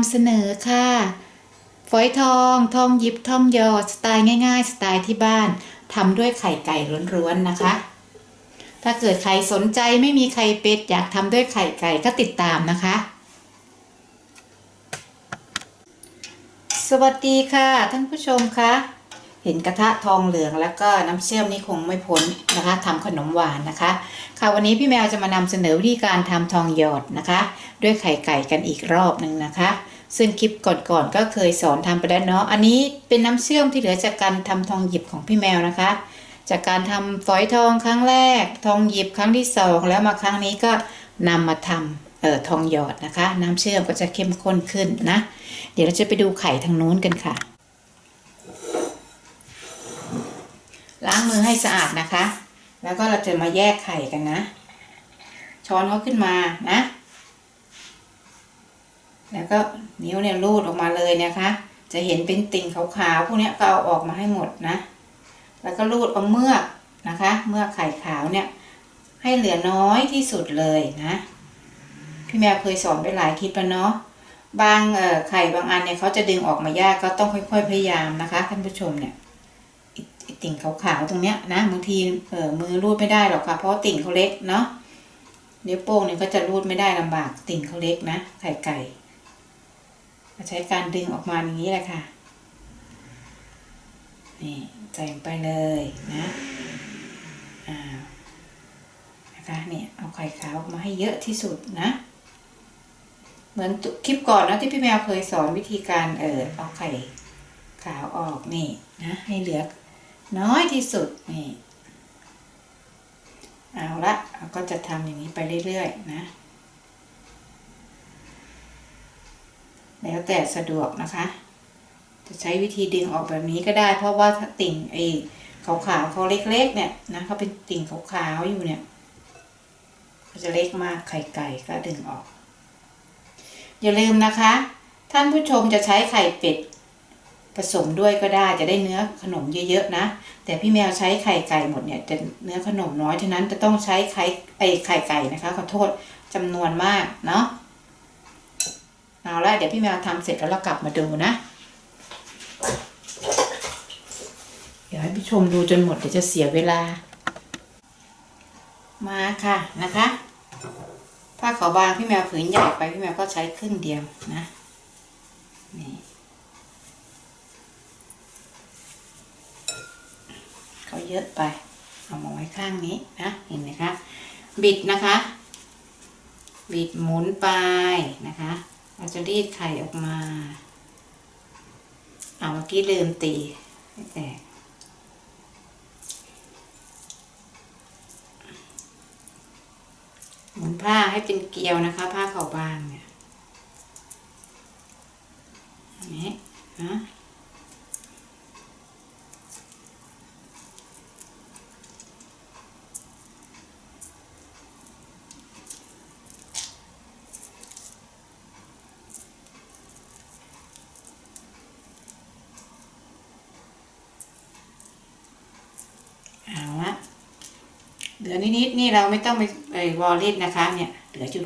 นำเสนอค่ะ ฝอยทอง ทองยิบทองยอดสไตล์ง่ายๆ สไตล์ที่บ้านทำด้วยไข่ไก่ล้วนๆนะคะ ถ้าเกิดใครสนใจไม่มีไข่เป็ดอยากทำด้วยไข่ไก่ก็ติดตามนะคะ สวัสดีค่ะ ท่านผู้ชมคะเห็นกระทะทองเหลืองแล้วก็น้ำเชื่อมนี่คงไม่พ้นนะคะทำขนมหวานนะคะ ค่ะวันนี้พี่แมวจะมานำเสนอวิธีการทำทองหยอดนะคะ ด้วยไข่ไก่กันอีกรอบหนึ่งนะคะ ซึ่งคลิปก่อนๆก็เคยสอนทำไปแล้วเนาะ อันนี้เป็นน้ำเชื่อมที่เหลือจากการทำทองหยิบของพี่แมวนะคะ จากการทำฝอยทองครั้งแรก ทองหยิบครั้งที่สองแล้วมาครั้งนี้ก็นำมาทำเอ่อทองหยอดนะคะ น้ำเชื่อมก็จะเข้มข้นขึ้นนะ เดี๋ยวเราจะไปดูไข่ทางนู้นกันค่ะ ล้างมือให้สะอาดนะคะ แล้วก็เราจะมาแยกไข่กันนะ ช้อนเขาขึ้นมานะ แล้วก็นิ้วเนี่ยรูดออกมาเลยนะคะ จะเห็นเป็นติ่งขาวๆพวกนี้ก็เอาออกมาให้หมดนะ แล้วก็รูดเอาเมือกนะคะ เมือกไข่ขาวเนี่ย ให้เหลือน้อยที่สุดเลยนะ พี่แมวเคยสอนไปหลายคลิปแล้วเนาะบางไข่บางอันเนี่ยเขาจะดึงออกมายากก็ต้องค่อย ๆ พยายามนะคะท่านผู้ชมเนี่ยติ่งขาวๆตรงเนี้ยนะบางทีเออมือรูดไม่ได้หรอกค่ะ เพราะติ่งเขาเล็กเนาะนิ้วโป้งเนี่ยก็จะรูดไม่ได้ลำบากติ่งเขาเล็กนะไข่ไก่ ก็ใช้การดึงออกมาอย่างนี้แหละค่ะ นี่ใส่ลงไปเลยนะอ่านะคะเนี่ยเอาไข่ขาวออกมาให้เยอะที่สุดนะ เหมือนคลิปก่อนนะที่พี่แมวเคยสอนวิธีการเออเอาไข่ขาวออกนี่นะให้เหลือน้อยที่สุดนี่เอาละเราก็จะทำอย่างนี้ไปเรื่อยๆนะ แล้วแต่สะดวกนะคะ จะใช้วิธีดึงออกแบบนี้ก็ได้ เพราะว่าถ้าติ่งไอ้ขาวๆเขาเล็กๆเนี่ยนะเขาเป็นติ่งขาวๆอยู่เนี่ยก็จะเล็กมากไข่ไก่ก็ดึงออก อย่าลืมนะคะ ท่านผู้ชมจะใช้ไข่เป็ดผสมด้วยก็ได้จะได้เนื้อขนมเยอะๆนะ แต่พี่แมวใช้ไข่ไก่หมดเนี่ยจะเนื้อขนมน้อยฉะนั้นจะต้องใช้ไข่ไอไข่ไก่นะคะขอโทษจำนวนมากเนาะ เอาละเดี๋ยวพี่แมวทำเสร็จแล้วเรากลับมาดูนะ เดี๋ยวให้พี่ชมดูจนหมดเดี๋ยวจะเสียเวลา มาค่ะนะคะผ้าขาวบางพี่แมวผืนใหญ่ไปพี่แมวก็ใช้ครึ่งเดียวนะนี่เขาเยอะไปเอามาไว้ข้างนี้นะเห็นไหมคะ บิดนะคะ บิดหมุนไปนะคะ เราจะรีดไข่ออกมาเอาเมื่อกี้ลืมตีไม่แตกหมุนผ้าให้เป็นเกลียวนะคะ ผ้าขาวบางเนี่ยอันนี้นะ เอาละเหลือนิดๆนี่เราไม่ต้องไปไปวอลเลิดนะคะ เนี่ยเหลือจุด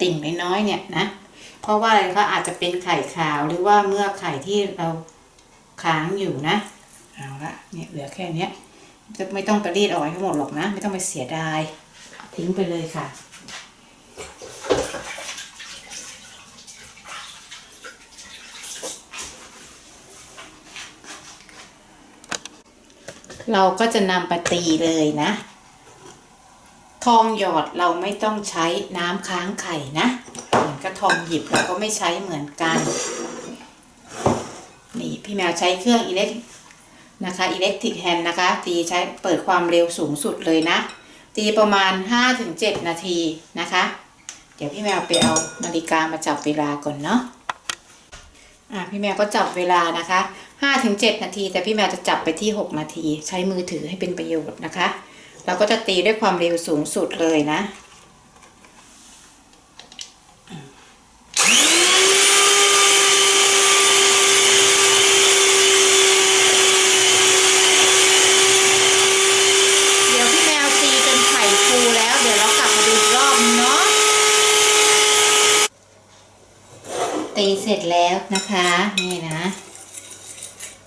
ติ่งน้อยๆเนี่ยนะ เพราะว่าอะไรเขาอาจจะเป็นไข่ขาวหรือว่าเมื่อไข่ที่เราค้างอยู่นะเอาละเนี่ยเหลือแค่เนี้ยจะไม่ต้องไปรีดออกให้หมดหรอกนะ ไม่ต้องไปเสียดาย ทิ้งไปเลยค่ะ เราก็จะนำไปตีเลยนะ ทองหยอดเราไม่ต้องใช้น้ำค้างไข่นะเหมือนกระทองหยิบเราก็ไม่ใช้เหมือนกัน นี่พี่แมวใช้เครื่องอิเล็กนะคะอิเล็กทริกแฮนนะคะ ตีใช้เปิดความเร็วสูงสุดเลยนะ ตีประมาณ 5-7 นาทีนะคะ เดี๋ยวพี่แมวไปเอานาฬิกามาจับเวลาก่อนเนาะอะพี่แมวก็จับเวลานะคะ 5-7นาที แต่พี่แมวจะจับไปที่ 6 นาที ใช้มือถือให้เป็นประโยชน์นะคะ เราก็จะตีด้วยความเร็วสูงสุดเลยนะ เดี๋ยวพี่แมวตีจนไข่ฟูแล้ว เดี๋ยวเรากลับมาดูอีกรอบนึงเนาะ ตี ตีเสร็จแล้วนะคะ นี่นะ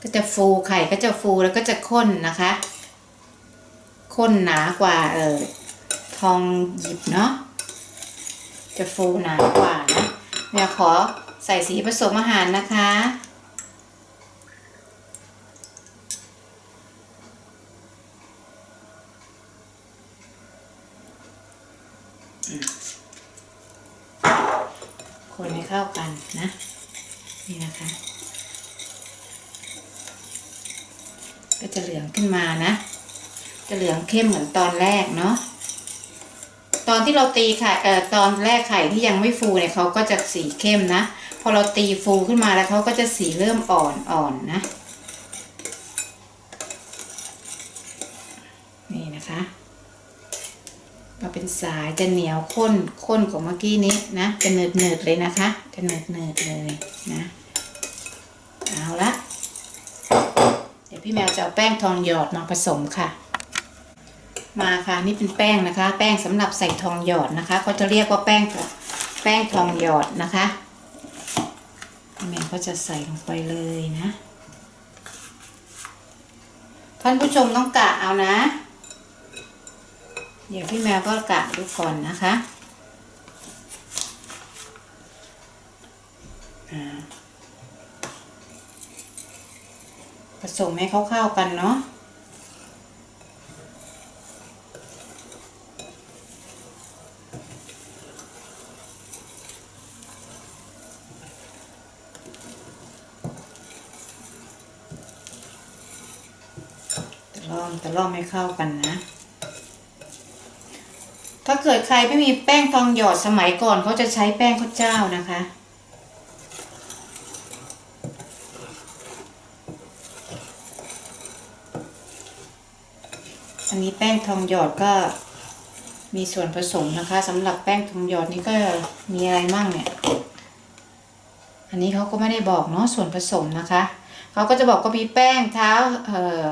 ก็จะ ฟูไข่ก็จะฟูแล้วก็จะข้นนะคะ ข้นหนากว่าเออทองหยิบเนาะจะฟูหนากว่านะเดี๋ยวขอใส่สีผสมอาหารนะคะคนให้เข้ากันนะ นี่นะคะ จะเหลืองขึ้นมานะ จะเหลืองเข้มเหมือนตอนแรกเนาะตอนที่เราตีไข่เอ่อตอนแรกไข่ที่ยังไม่ฟูเนี่ยเขาก็จะสีเข้มนะ พอเราตีฟูขึ้นมาแล้วเขาก็จะสีเริ่มอ่อนอ่อนนะ นี่นะคะมาเป็นสายจะเหนียวข้นข้นกว่าเมื่อกี้นี้นะจะเนืดเนืดเลยนะคะ จะเนืดเนืดเลยนะ เอาละ ยวพี่แมวจะเอาแป้งทองหยอดมาผสมค่ะ มาค่ะนี่เป็นแป้งนะคะ แป้งสำหรับใส่ทองหยอดนะคะเขาจะเรียกว่าแป้งแป้งทองหยอดนะคะพี่แมวก็จะใส่ลงไปเลยนะ ท่านผู้ชมต้องกะเอานะ เดี๋ยวพี่แมวก็กะดูก่อนนะคะอ่า ผสมให้เข้าๆกันเนาะแต่ล่อมแต่ล่อมให้เข้ากันนะ ถ้าเกิดใครไม่มีแป้งทองหยอดสมัยก่อนเขาจะใช้แป้งข้าวเจ้านะคะ อันนี้แป้งทองหยอดก็มีส่วนผสมนะคะสำหรับแป้งทองหยอดนี่ก็มีอะไรมั่งเนี่ย อันนี้เขาก็ไม่ได้บอกเนาะส่วนผสมนะคะเขาก็จะบอกก็มีแป้งเท้าเอ่อ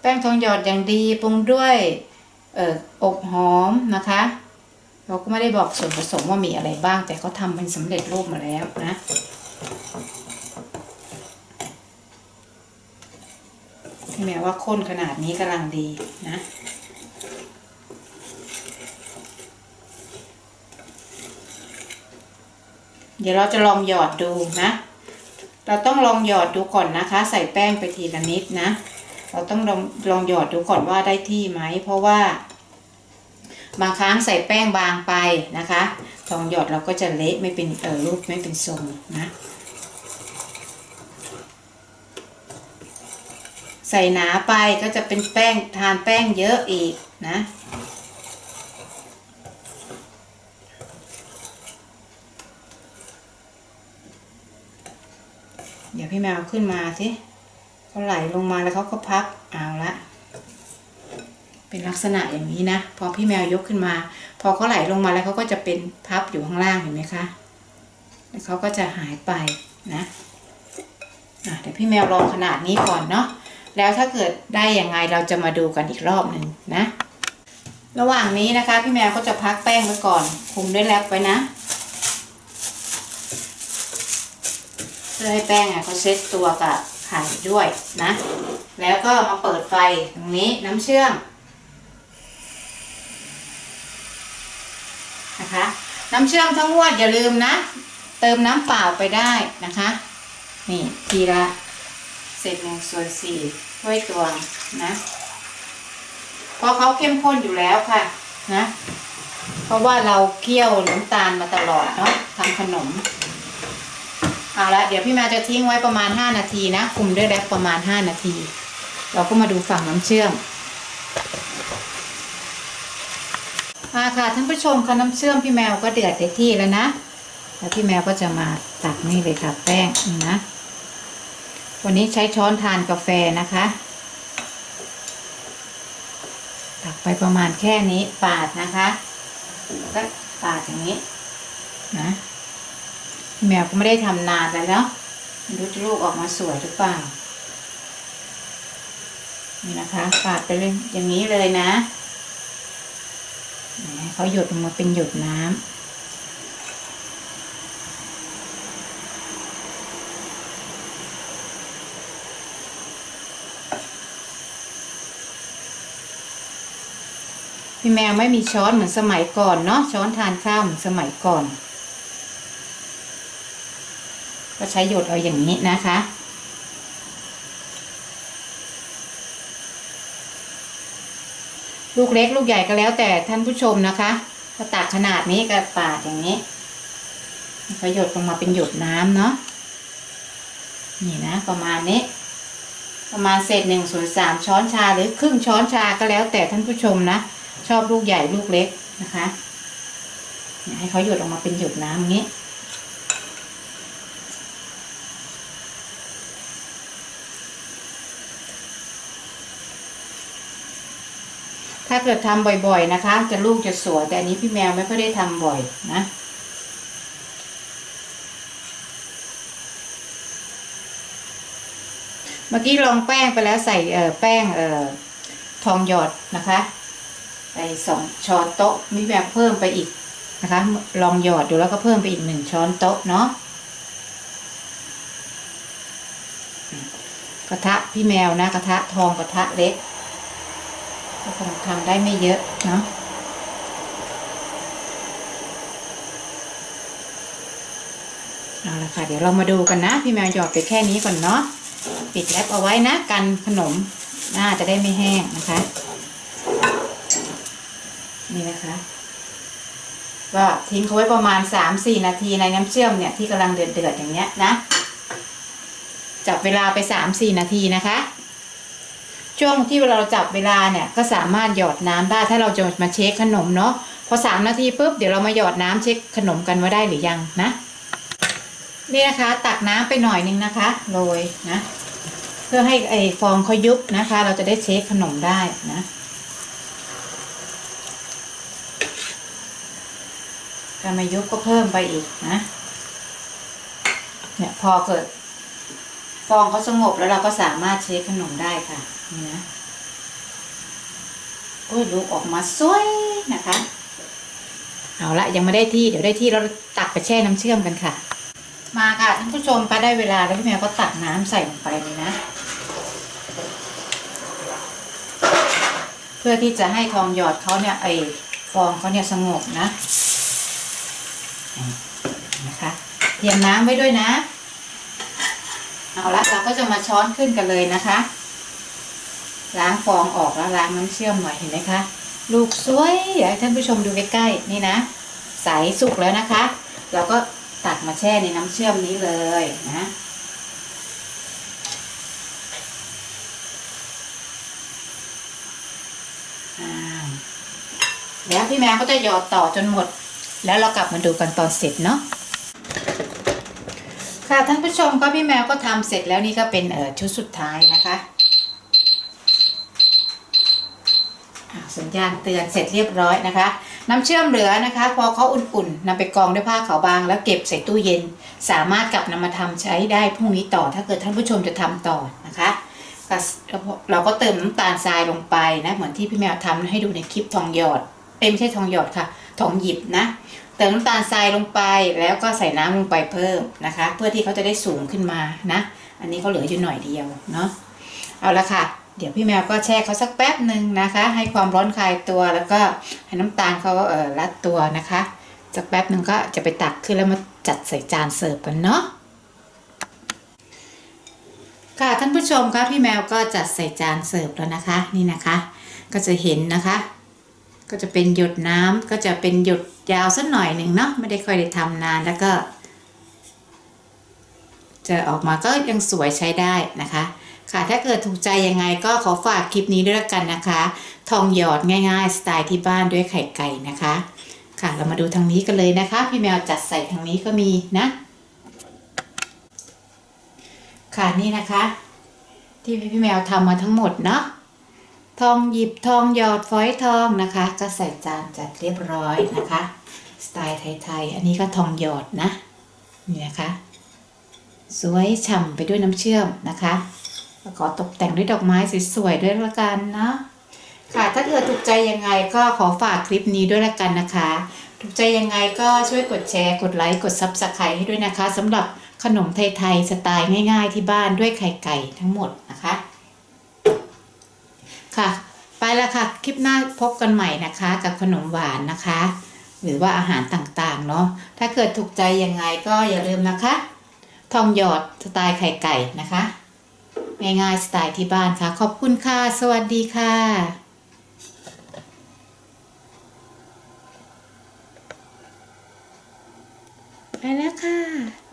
แป้งทองหยอดอย่างดีปรุงด้วยเอ่ออบหอมนะคะเราก็ไม่ได้บอกส่วนผสมว่ามีอะไรบ้าง แต่เขาทำเป็นสำเร็จรูปมาแล้วนะ พี่แม้ว่าข้นขนาดนี้กำลังดีนะ เดี๋ยวเราจะลองหยอดดูนะ เราต้องลองหยอดดูก่อนนะคะ ใส่แป้งไปทีละนิดนะ เราต้องลองลองหยอดดูก่อนว่าได้ที่ไหม เพราะว่า บางครั้งใส่แป้งบางไปนะคะทองหยอดเราก็จะเละไม่เป็นเออรูปไม่เป็นทรงนะ ใส่หนาไปก็จะเป็นแป้งทานแป้งเยอะอีกนะ เดี๋ยวพี่แมวขึ้นมาสิเขาไหลลงมาแล้วเขาก็พับเอาละเป็นลักษณะอย่างนี้นะ พอพี่แมวยกขึ้นมา พอเขาไหลลงมาแล้วเขาก็จะเป็นพับอยู่ข้างล่างเห็นไหมคะแล้วเขาก็จะหายไปนะะเดี๋ยวพี่แมวลองขนาดนี้ก่อนเนาะ แล้วถ้าเกิดได้ยังไงเราจะมาดูกันอีกรอบหนึ่งนะ ระหว่างนี้นะคะ พี่แมวก็จะพักแป้งไว้ก่อนคุมด้วยแรปไว้นะเพื่อให้แป้งอะเขาเซ็ตตัวกับไข่ด้วยนะ แล้วก็มาเปิดไฟตรงนี้น้ำเชื่อมนะคะน้ำเชื่อมทั้งงวดอย่าลืมนะ เติมน้ำเปล่าไปได้นะคะ นี่ทีละ เศษหนึ่งส่วนสี่ถ้วยตวงนะเพราะเขาเข้มข้นอยู่แล้วค่ะนะ เพราะว่าเราเคี่ยวน้ำตาลมาตลอดเนาะทำขนมเอาละเดี๋ยวพี่แมวจะทิ้งไว้ประมาณ 5 นาทีนะคุมด้วยแรปประมาณ 5 นาที เราก็มาดูฝั่งน้ำเชื่อมมาค่ะท่านผู้ชมค่ะน้ำเชื่อมพี่แมวก็เดือดได้ที่แล้วนะ แล้วพี่แมวก็จะมาตักนี่เลยค่ะแป้งนี่นะ วันนี้ใช้ช้อนทานกาแฟนะคะ ตักไปประมาณแค่นี้ปาดนะคะแล้วก็ปาดอย่างนี้นะแมวก็ไม่ได้ทำนานแล้วเนาะไม่รู้จะลูกออกมาสวยหรือเปล่า นี่นะคะปาดไปเลยอย่างนี้เลยนะเขาหยดลงมาเป็นหยดน้ำ พี่แมวไม่มีช้อนเหมือนสมัยก่อนเนาะช้อนทานข้าวเหมือนสมัยก่อน ก็ใช้หยดเอาอย่างนี้นะคะลูกเล็กลูกใหญ่ก็แล้วแต่ท่านผู้ชมนะคะถ้าตักขนาดนี้ก็ปาดอย่างนี้ก็หยดลงมาเป็นหยดน้ำเนาะนี่นะ ประมาณนี้ ประมาณเศษหนึ่งส่วนสามช้อนชาหรือครึ่งช้อนชาก็แล้วแต่ท่านผู้ชมนะ ชอบลูกใหญ่ลูกเล็กนะคะให้เขาหยดออกมาเป็นหยดน้ำอย่างนี้ถ้าเกิดทำบ่อยๆนะคะ จะลูกจะสวยแต่อันนี้พี่แมวไม่ค่อยได้ทำบ่อยนะเมื่อกี้ลองแป้งไปแล้วใส่แป้งทองหยอดนะคะ ไปสองช้อนโต๊ะมีแบบเพิ่มไปอีกนะคะ ลองหยอดดูแล้วก็เพิ่มไปอีกหนึ่งช้อนโต๊ะเนาะกระทะพี่แมวนะกระทะทองกระทะเล็กก็คงทำได้ไม่เยอะเนาะเอาละค่ะเดี๋ยวเรามาดูกันนะ พี่แมวหยอดไปแค่นี้ก่อนเนาะปิดแรปเอาไว้นะ กันขนมน่าจะได้ไม่แห้งนะคะ นี่นะคะก็ทิ้งเขาไว้ประมาณสามสี่นาทีในน้ำเชื่อมเนี่ยที่กำลังเดือดเดือดๆอย่างเงี้ยนะจับเวลาไปสามสี่นาทีนะคะ ช่วงที่เราจับเวลาเนี่ยก็สามารถหยอดน้ำได้ถ้าเราจะมาเช็คขนมเนาะพอสามนาทีปุ๊บเดี๋ยวเรามาหยอดน้ำเช็คขนมกันว่าได้หรือยังนะ นี่นะคะ ตักน้ำไปหน่อยนึงนะคะโรยนะ เพื่อให้ไอฟองเขายุบนะคะ เราจะได้เช็คขนมได้นะ ถ้าไม่ยุบก็เพิ่มไปอีกนะ เนี่ยพอเกิด ฟองเขาสงบแล้วเราก็สามารถเช็คขนมได้ค่ะ นี่นะโอ้ยลูกออกมาสวยนะคะ เอาละยังไม่ได้ที่เดี๋ยวได้ที่เราตักไปแช่น้ำเชื่อมกันค่ะ มาค่ะท่านผู้ชมก็ได้เวลาแล้วพี่แมวก็ตักน้ำใส่ลงไปเลยนะ เพื่อที่จะให้ทองหยอดเขาเนี่ยไอฟองเขาเนี่ยสงบนะ นะคะ เตรียมน้ำไว้ด้วยนะ เอาละเราก็จะมาช้อนขึ้นกันเลยนะคะ ล้างฟองออกแล้วล้างน้ำเชื่อมหน่อยเห็นไหมคะ ลูกสวยอยากให้ท่านผู้ชมดูใกล้ๆนี่นะ ใสสุกแล้วนะคะ เราก็ตักมาแช่ในน้ำเชื่อมนี้เลยนะแล้วพี่แมวก็จะหยอดต่อจนหมด แล้วเรากลับมาดูกันตอนเสร็จเนาะค่ะท่านผู้ชมก็พี่แมวก็ทำเสร็จแล้วนี่ก็เป็นเอ่อชุดสุดท้ายนะคะสัญญาณเตือนเสร็จเรียบร้อยนะคะ น้ำเชื่อมเหลือนะคะ พอเขาอุ่นๆนำไปกองด้วยผ้าขาวบาง แล้วเก็บใส่ตู้เย็น สามารถกลับนำมาทำใช้ได้พรุ่งนี้ต่อถ้าเกิดท่านผู้ชมจะทำต่อนะคะเราก็เติมน้ำตาลทรายลงไปนะเหมือนที่พี่แมวทำให้ดูในคลิปทองหยอดเอ้ไม่ใช่ทองหยอดค่ะ ทองหยิบนะเติมน้ำตาลทรายลงไปแล้วก็ใส่น้ำลงไปเพิ่มนะคะ เพื่อที่เขาจะได้สูงขึ้นมานะ อันนี้เขาเหลืออยู่หน่อยเดียวเนาะเอาละค่ะ เดี๋ยวพี่แมวก็แช่เขาสักแป๊บหนึ่งนะคะ ให้ความร้อนคลายตัวแล้วก็ให้น้ำตาลเขาเอ่อรัดตัวนะคะสักแป๊บหนึ่งก็จะไปตักขึ้นแล้วมาจัดใส่จานเสิร์ฟกันเนาะค่ะท่านผู้ชมคะพี่แมวก็จัดใส่จานเสิร์ฟแล้วนะคะ นี่นะคะ ก็จะเห็นนะคะ ก็จะเป็นหยดน้ำก็จะเป็นหยดยาวสักหน่อยหนึ่งเนาะไม่ได้ค่อยได้ทำนานแล้วก็ จะออกมาก็ยังสวยใช้ได้นะคะ ค่ะถ้าเกิดถูกใจยังไงก็ขอฝากคลิปนี้ด้วยละกันนะคะ ทองหยอดง่าย ๆ สไตล์ที่บ้านด้วยไข่ไก่นะคะ ค่ะเรามาดูทางนี้กันเลยนะคะ พี่แมวจัดใส่ทางนี้ก็มีนะ ค่ะนี่นะคะ ที่พี่แมวทำมาทั้งหมดเนาะ ทองหยิบทองหยอดฝอยทองนะคะ ก็ใส่จานจัดเรียบร้อยนะคะ สไตล์ไทยๆ อันนี้ก็ทองหยอดนะ นี่นะคะ สวยฉ่ำไปด้วยน้ำเชื่อมนะคะแล้วก็ตกแต่งด้วยดอกไม้สวยๆด้วยละกันเนาะค่ะ ถ้าเกิดถูกใจยังไงก็ขอฝากคลิปนี้ด้วยละกันนะคะ ถูกใจยังไงก็ช่วยกดแชร์ กดไลค์ กดซับสไครต์ให้ด้วยนะคะสำหรับขนมไทยๆสไตล์ง่าย ๆ ที่บ้านด้วยไข่ไก่ทั้งหมดนะคะ ค่ะ ไปแล้วค่ะ คลิปหน้าพบกันใหม่นะคะ กับขนมหวานนะคะ หรือว่าอาหารต่างๆเนาะถ้าเกิดถูกใจยังไงก็อย่าลืมนะคะ ทองหยอดสไตล์ไข่ไก่นะคะ ง่ายๆสไตล์ที่บ้านค่ะ ขอบคุณค่ะ สวัสดีค่ะไปแล้วค่ะ